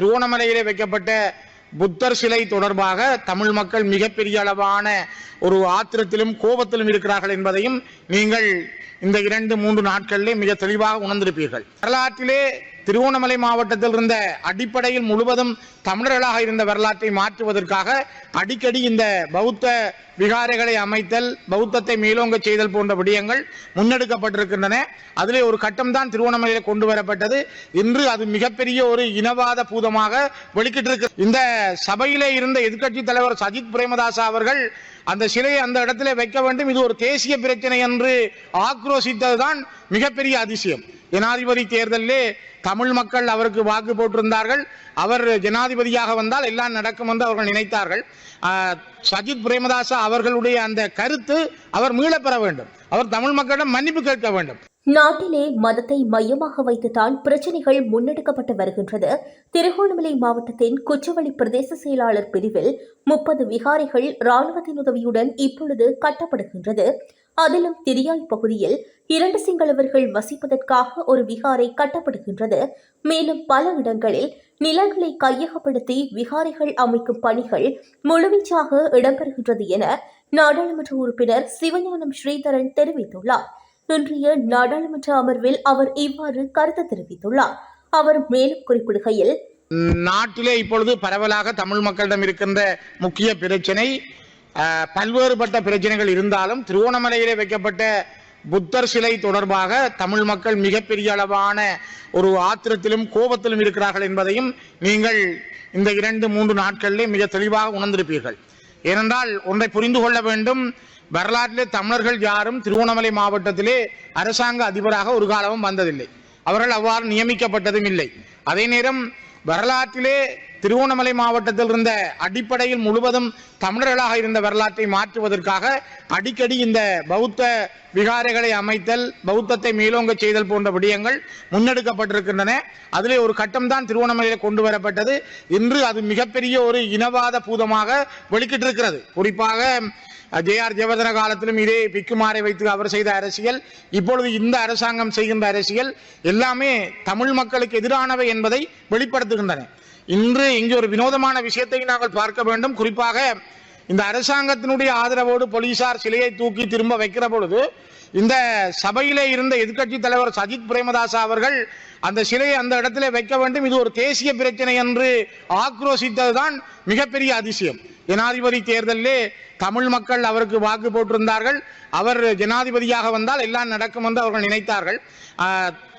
திருவோணமலையிலே வைக்கப்பட்ட புத்தர் சிலை தொடர்பாக தமிழ் மக்கள் மிகப்பெரிய அளவான ஒரு ஆத்திரத்திலும் கோபத்திலும் இருக்கிறார்கள் என்பதையும் நீங்கள் இந்த இரண்டு மூன்று நாட்களிலே மிக தெளிவாக உணர்ந்திருப்பீர்கள். வரலாற்றிலே திருவோணமலை மாவட்டத்தில் இருந்த அடிப்படையில் முழுவதும் தமிழர்களாக இருந்த வரலாற்றை மாற்றுவதற்காக அடிக்கடி இந்த பௌத்த விகாரைகளை அமைத்தல் பௌத்தத்தை மேலோங்க செய்தல் போன்ற விடயங்கள் முன்னெடுக்கப்பட்டிருக்கின்றன. அதிலே ஒரு கட்டம் தான் திருவோணமலையில் கொண்டு வரப்பட்டது. இன்று அது மிகப்பெரிய ஒரு இனவாத பூதமாக வெளிக்கிட்டிருக்கு. இந்த சபையிலே இருந்த எதிர்க்கட்சி தலைவர் சஜித் பிரேமதாசா அவர்கள் அந்த சிலையை அந்த இடத்திலே வைக்க வேண்டும். இது ஒரு தேசிய பிரச்சனை என்று ஆக்ரோசித்ததுதான் மிகப்பெரிய அதிசயம். ஜனாதிபதி தேர்தலிலே தமிழ் மக்கள் அவருக்கு வாக்கு போட்டிருந்தார்கள். அவர் ஜனாதிபதியாக வந்தால் எல்லாம் நடக்கும் என்று அவர்கள் நினைத்தார்கள். ஆஹ், சஜித் பிரேமதாசா அவர்களுடைய அந்த கருத்து அவர் மீளப் பெற வேண்டும். அவர் தமிழ் மக்களிடம் மன்னிப்பு கேட்க வேண்டும். நாட்டிலே மதத்தை மையமாக வைத்துத்தான் பிரச்சனைகள் முன்னெடுக்கப்பட்டு வருகின்றது. திருகோணமலை மாவட்டத்தின் குச்சவெளி பிரதேச செயலாளர் பிரிவில் முப்பது விகாரைகள் ராணுவத்தின் உதவியுடன் இப்பொழுது கட்டப்படுகின்றது. அதிலும் திரியாய் பகுதியில் இரண்டு சிங்களவர்கள் வசிப்பதற்காக ஒரு விகாரை கட்டப்படுகின்றது. மேலும் பல இடங்களில் நிலங்களை கையகப்படுத்தி விகாரைகள் அமைக்கும் பணிகள் முழுவீச்சாக இடம்பெறுகின்றது என நாடாளுமன்ற உறுப்பினர் சிவஞானம் ஸ்ரீதரன் தெரிவித்துள்ளார். இன்றைய நாடாளுமன்ற அமர்வில் அவர் இவ்வாறு கருத்து தெரிவித்துள்ளார். அவர் மேலும் குறிப்பிடுகையில் நாட்டிலே இப்பொழுது பரவலாக தமிழ் மக்களிடம் இருக்கின்ற முக்கிய பிரச்சனை பல்வேறுபட்ட பிரச்சனைகள் இருந்தாலும் திருவோணமலையிலே வைக்கப்பட்ட புத்தர் சிலை தொடர்பாக தமிழ் மக்கள் மிகப்பெரிய அளவான ஒரு ஆத்திரத்திலும் கோபத்திலும் இருக்கிறார்கள் என்பதையும் நீங்கள் இந்த இரண்டு மூன்று நாட்களிலே மிக தெளிவாக உணர்ந்திருப்பீர்கள். ஏனென்றால் ஒன்றை புரிந்து கொள்ள வேண்டும். வரலாற்றிலே தமிழர்கள் யாரும் திருவோணமலை மாவட்டத்திலே அரசாங்க அதிபராக ஒரு காலமும் வந்ததில்லை. அவர்கள் அவ்வாறு நியமிக்கப்பட்டதும் இல்லை. அதே நேரம் வரலாற்றிலே திருவோணமலை மாவட்டத்தில் இருந்த அடிப்படையில் முழுவதும் தமிழர்களாக இருந்த வரலாற்றை மாற்றுவதற்காக அடிக்கடி இந்த பௌத்த விகாரைகளை அமைத்தல் பௌத்தத்தை மேலோங்க செய்தல் போன்ற விடயங்கள் முன்னெடுக்கப்பட்டிருக்கின்றன. அதிலே ஒரு கட்டம்தான் திருவோணமலையில் கொண்டு வரப்பட்டது. இன்று அது மிகப்பெரிய ஒரு இனவாத பூதமாக வெளிக்கிட்டிருக்கிறது. குறிப்பாக ஜே ஆர் ஜெயவர்தன காலத்திலும் இதே பிக்குமாரை வைத்து அவர் செய்த அரசியல் இப்பொழுது இந்த அரசாங்கம் செய்கின்ற அரசியல் எல்லாமே தமிழ் மக்களுக்கு எதிரானவை என்பதை வெளிப்படுத்துகின்றன. இன்று இங்கு ஒரு வினோதமான விஷயத்தை நாங்கள் பார்க்க வேண்டும். குறிப்பாக இந்த அரசாங்கத்தினுடைய ஆதரவோடு போலீசார் சிலையை தூக்கி திரும்ப வைக்கிற பொழுது இந்த சபையிலே இருந்த எதிர்க்கட்சி தலைவர் சஜித் பிரேமதாசா அவர்கள் அந்த சிலையை அந்த இடத்திலே வைக்க வேண்டும். இது ஒரு தேசிய பிரச்சனை என்று ஆக்ரோசித்ததுதான் மிகப்பெரிய அதிசயம். ஜனாதிபதி தேர்தலிலே தமிழ் மக்கள் அவருக்கு வாக்கு போட்டிருந்தார்கள். அவர் ஜனாதிபதியாக வந்தால் எல்லாம் நடக்கும் என்று அவர்கள் நினைத்தார்கள்.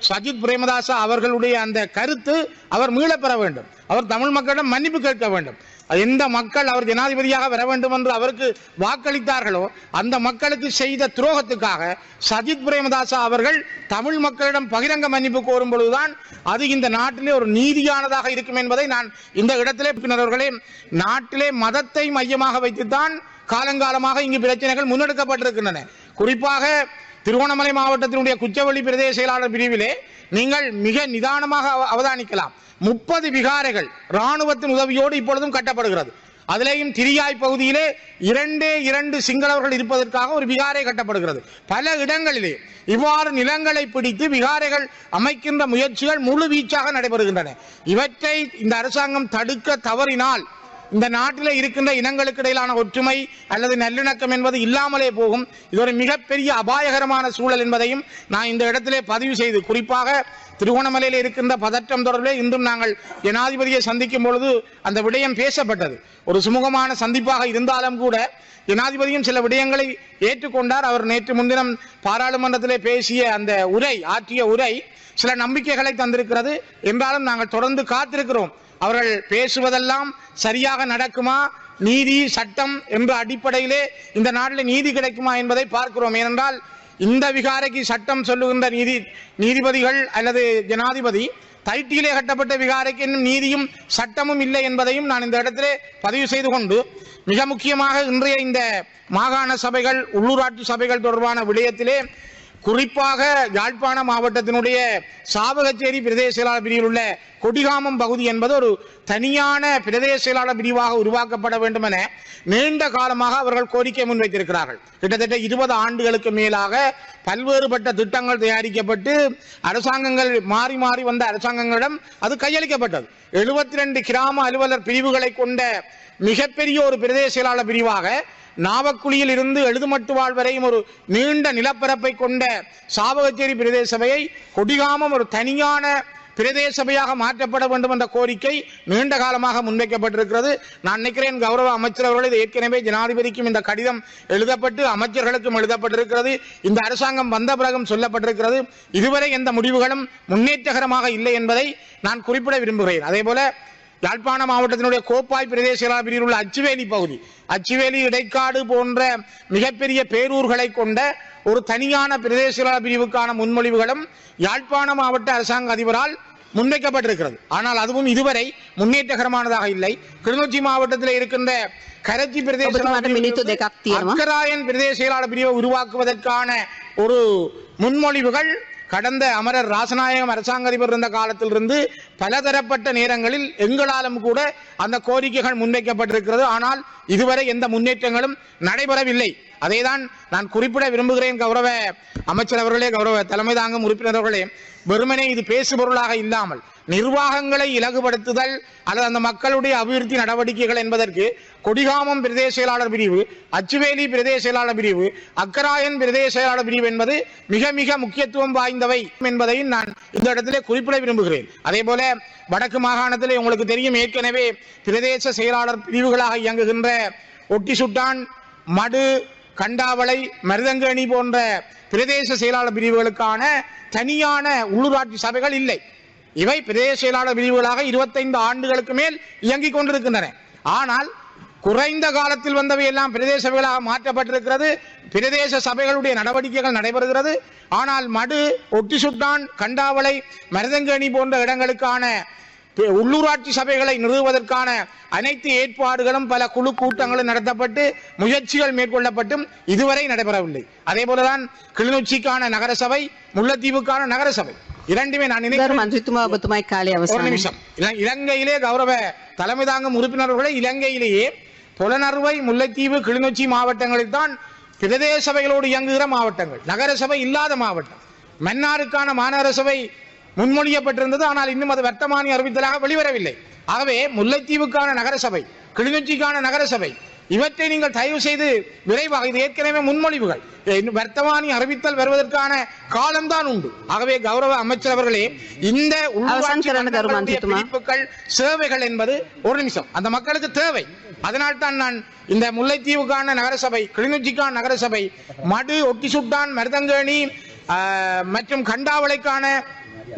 சஜித் பிரேமதாசா அவர்களுடைய அந்த கருத்து அவர் மீளப் பெற வேண்டும். அவர் தமிழ் மக்களிடம் மன்னிப்பு கேட்க வேண்டும். எந்த மக்கள் அவர் ஜனாதிபதியாக வர வேண்டும் என்று அவருக்கு வாக்களித்தார்களோ அந்த மக்களுக்கு செய்த துரோகத்துக்காக சஜித் பிரேமதாசா அவர்கள் தமிழ் மக்களிடம் பகிரங்க மன்னிப்பு கோரும் பொழுதுதான் அது இந்த நாட்டிலே ஒரு நீதியானதாக இருக்கும் என்பதை நான் இந்த இடத்திலே பின்னர்களே நாட்டிலே மதத்தை மையமாக வைத்துத்தான் காலங்காலமாக இங்கு பிரச்சனைகள் முன்னெடுக்கப்பட்டிருக்கின்றன. குறிப்பாக திருவோணமலை மாவட்டத்தினுடைய குச்சவெளி பிரதேச செயலாளர் பிரிவிலே நீங்கள் மிக நிதானமாக அவ- அவதானிக்கலாம். முப்பது விகாரைகள் இராணுவத்தின் உதவியோடு இப்பொழுதும் கட்டப்படுகிறது. அதிலேயும் திரியாய் பகுதியிலே இரண்டே இரண்டு சிங்களவர்கள் இருப்பதற்காக ஒரு விகாரை கட்டப்படுகிறது. பல இடங்களிலே இவ்வாறு நிலங்களை பிடித்து விகாரைகள் அமைக்கின்ற முயற்சிகள் முழு வீச்சாக நடைபெறுகின்றன. இவற்றை இந்த அரசாங்கம் தடுக்க தவறினால் இந்த நாட்டில் இருக்கின்ற இனங்களுக்கு இடையிலான ஒற்றுமை அல்லது நல்லிணக்கம் என்பது இல்லாமலே போகும். இது ஒரு மிகப்பெரிய அபாயகரமான சூழல் என்பதையும் நான் இந்த இடத்திலே பதிவு செய்து குறிப்பாக திருகோணமலையில் இருக்கின்ற பதற்றம் தொடர்பில் இன்றும் நாங்கள் ஜனாதிபதியை சந்திக்கும் பொழுது அந்த விடயம் பேசப்பட்டது. ஒரு சுமூகமான சந்திப்பாக இருந்தாலும் கூட ஜனாதிபதியும் சில விடயங்களை ஏற்றுக்கொண்டார். அவர் நேற்று முன்தினம் பாராளுமன்றத்திலே பேசிய அந்த உரை ஆற்றிய உரை சில நம்பிக்கைகளை தந்திருக்கிறது. என்றாலும் நாங்கள் தொடர்ந்து காத்திருக்கிறோம். அவர்கள் பேசுவதெல்லாம் சரியாக நடக்குமா? நீதி சட்டம் என்ற அடிப்படையிலே இந்த நாட்டில் நீதி கிடைக்குமா என்பதை பார்க்கிறோம். ஏனென்றால் இந்த விகாரைக்கு சட்டம் சொல்லுகின்ற நீதி நீதிபதிகள் அல்லது ஜனாதிபதி தைட்டியிலே கட்டப்பட்ட விகாரைக்கு இன்னும் நீதியும் சட்டமும் இல்லை என்பதையும் நான் இந்த இடத்திலே பதிவு செய்து கொண்டு மிக முக்கியமாக இன்றைய இந்த மாகாண சபைகள் உள்ளூராட்சி சபைகள் தொடர்பான விடயத்திலே குறிப்பாக யாழ்ப்பாண மாவட்டத்தினுடைய சாவகச்சேரி பிரதேச செயலாளர் பிரிவில் உள்ள கொடிகாமம் பகுதி என்பது ஒரு தனியான பிரதேச செயலாளர் பிரிவாக உருவாக்கப்பட வேண்டும் என நீண்ட காலமாக அவர்கள் கோரிக்கை முன்வைத்திருக்கிறார்கள். கிட்டத்தட்ட இருபது ஆண்டுகளுக்கு மேலாக பல்வேறுபட்ட திட்டங்கள் தயாரிக்கப்பட்டு அரசாங்கங்கள் மாறி மாறி வந்த அரசாங்கங்களிடம் அது கையளிக்கப்பட்டது. எழுபத்தி ரெண்டு கிராம அலுவலர் பிரிவுகளை கொண்ட மிகப்பெரிய ஒரு பிரதேச செயலாளர் பிரிவாக நாவக்குழியில் இருந்து எழுதுமட்டுவாழ் வரையும் ஒரு நீண்ட நிலப்பரப்பை கொண்ட சாவகச்சேரி பிரதேச சபையை கொடிகாமம் ஒரு தனியான பிரதேச சபையாக மாற்றப்பட வேண்டும் என்ற கோரிக்கை நீண்ட காலமாக முன்வைக்கப்பட்டிருக்கிறது. நான் நினைக்கிறேன் கௌரவ அமைச்சர் அவர்கள் இது ஏற்கனவே ஜனாதிபதிக்கும் இந்த கடிதம் எழுதப்பட்டு அமைச்சர்களுக்கும் எழுதப்பட்டிருக்கிறது. இந்த அரசாங்கம் வந்த பிறகும் சொல்லப்பட்டிருக்கிறது. இதுவரை எந்த முடிவுகளும் முன்னேற்றகரமாக இல்லை என்பதை நான் குறிப்பிட விரும்புகிறேன். அதே போல யாழ்ப்பாண மாவட்டத்தினுடைய கோப்பாய் பிரதேச பிரிவில் உள்ள அச்சுவேலி பகுதி. அச்சுவேலி இடைக்காடு போன்ற மிகப்பெரிய பேரூர்களை கொண்ட ஒரு தனியான பிரதேச பிரிவுக்கான முன்மொழிவுகளும் யாழ்ப்பாண மாவட்ட அரசாங்க அதிபரால் முன்வைக்கப்பட்டிருக்கிறது. ஆனால் அதுவும் இதுவரை முன்னேற்றகரமானதாக இல்லை. கிளிநொச்சி மாவட்டத்தில் இருக்கின்ற கரச்சி பிரதேச அக்கராயன் பிரதேச பிரிவை உருவாக்குவதற்கான ஒரு முன்மொழிவுகள் கடந்த அமரர் ராசநாயகம் அரசாங்க அதிபர் இருந்த காலத்திலிருந்து பலதரப்பட்ட நேரங்களில் எங்களாலும் கூட அந்த கோரிக்கைகள் முன்வைக்கப்பட்டிருக்கிறது. ஆனால் இதுவரை எந்த முன்னேற்றங்களும் நடைபெறவில்லை. அதைதான் நான் குறிப்பிட விரும்புகிறேன் கௌரவ அமைச்சர் அவர்களே கௌரவ தலைமை தாங்கும் உறுப்பினர் அவர்களே வெறுமனே இது பேசுபொருளாக இல்லாமல் நிர்வாகங்களை இலகுபடுத்துதல் அல்லது அந்த மக்களுடைய அபிவிருத்தி நடவடிக்கைகள் என்பதற்கு கொடிகாமம் பிரதேச செயலாளர் பிரிவு அச்சுவேலி பிரதேச செயலாளர் பிரிவு அக்கராயன் பிரதேச செயலாளர் பிரிவு என்பது மிக மிக முக்கியத்துவம் வாய்ந்தவை என்பதையும் நான் இந்த இடத்திலே குறிப்பிட விரும்புகிறேன். அதே போல வடக்கு மாகாணத்திலே உங்களுக்கு தெரியும் ஏற்கனவே பிரதேச செயலாளர் பிரிவுகளாக இயங்குகின்ற ஒட்டி சுட்டான் மடு கண்டாவளை மருதங்கணி போன்ற பிரதேச செயலாளர் பிரிவுகளுக்கான தனியான உள்ளூராட்சி சபைகள் இல்லை. இவை பிரதேச செயலாளர் பிரிவுகளாக இருபத்தைந்து ஆண்டுகளுக்கு மேல் இயங்கிக் கொண்டிருக்கின்றன. ஆனால் குறைந்த காலத்தில் வந்தவை எல்லாம் பிரதேச சபைகளாக மாற்றப்பட்டிருக்கிறது. பிரதேச சபைகளுடைய நடவடிக்கைகள் நடைபெறுகிறது. ஆனால் மடு ஒட்டி சுட்டான் கண்டாவளை மருதங்கணி போன்ற இடங்களுக்கான உள்ளூராட்சி சபைகளை நிறுவுவதற்கான அனைத்து ஏற்பாடுகளும் பல குழு கூட்டங்களும் நடத்தப்பட்டு முயற்சிகள் மேற்கொள்ளப்பட்டும் இதுவரை நடைபெறவில்லை. அதே போலதான் கிளிநொச்சிக்கான நகரசபை முல்லைத்தீவுக்கான நகரசபை. இரண்டுமே நான் நினைக்கிறேன். ஒரு நிமிஷம். இலங்கையிலே கௌரவ தலைமை தாங்கும் உறுப்பினர்களே இலங்கையிலேயே தொலைநறுவை முல்லைத்தீவு கிளிநொச்சி மாவட்டங்களில் தான் பிரதேச சபைகளோடு இயங்குகிற மாவட்டங்கள். நகர சபை இல்லாத மாவட்டம். மன்னாருக்கான மாநகர சபை முன்மொழியப்பட்டிருந்தது ஆனால் இன்னும் அது வர்த்தமானி அறிவித்தலாக வெளிவரவில்லை. ஆகவே முல்லைத்தீவுக்கான நகரசபை கிளிநொச்சிக்கான நகரசபை இவற்றை நீங்கள் தயவு செய்து விரைவாக இது ஏற்கனவே முன்மொழிவுகள். வர்த்தமானி அறிவித்தல் வருவதற்கான காலம்தான் உண்டு. ஆகவே கௌரவ அமைச்சர் அவர்களே இந்த. பிரிப்புகள் சேவைகள் என்பது ஒரு நிமிஷம். அந்த மக்களுக்கு தேவை. அதனால் தான் நான் இந்த முல்லைத்தீவுக்கான நகரசபை கிளிநொச்சிக்கான நகரசபை மடு ஒட்டிசுட்டான் மருதங்கேணி மற்றும் கண்டாவளைக்கான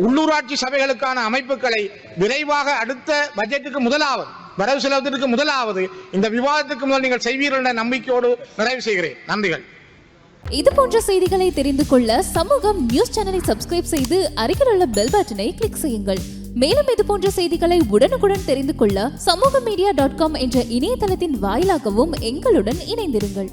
உள்ளூராட்சி சபைகளுக்கான அமைப்புகளை விரைவாக அடுத்த பட்ஜெட்டுக்கு முதலாவது வரவு செலவத்திற்கு முதலாவது இந்த விவாதத்துக்கு முதல் நீங்கள் செய்வீர்கள் என்ற நம்பிக்கையோடு நிறைவு செய்கிறேன். நன்றிகள். இது போன்ற செய்திகளை தெரிந்து கொள்ள சமூகம் நியூஸ் சேனலை சப்ஸ்கிரைப் செய்து அருகில் உள்ள பெல் பட்டனை கிளிக் செய்யுங்கள். மேலும் இது போன்ற செய்திகளை உடனுக்குடன் தெரிந்து கொள்ள சமூக மீடியா டாட் காம் என்ற இணையதளத்தின் வாயிலாகவும் எங்களுடன் இணைந்திருங்கள்.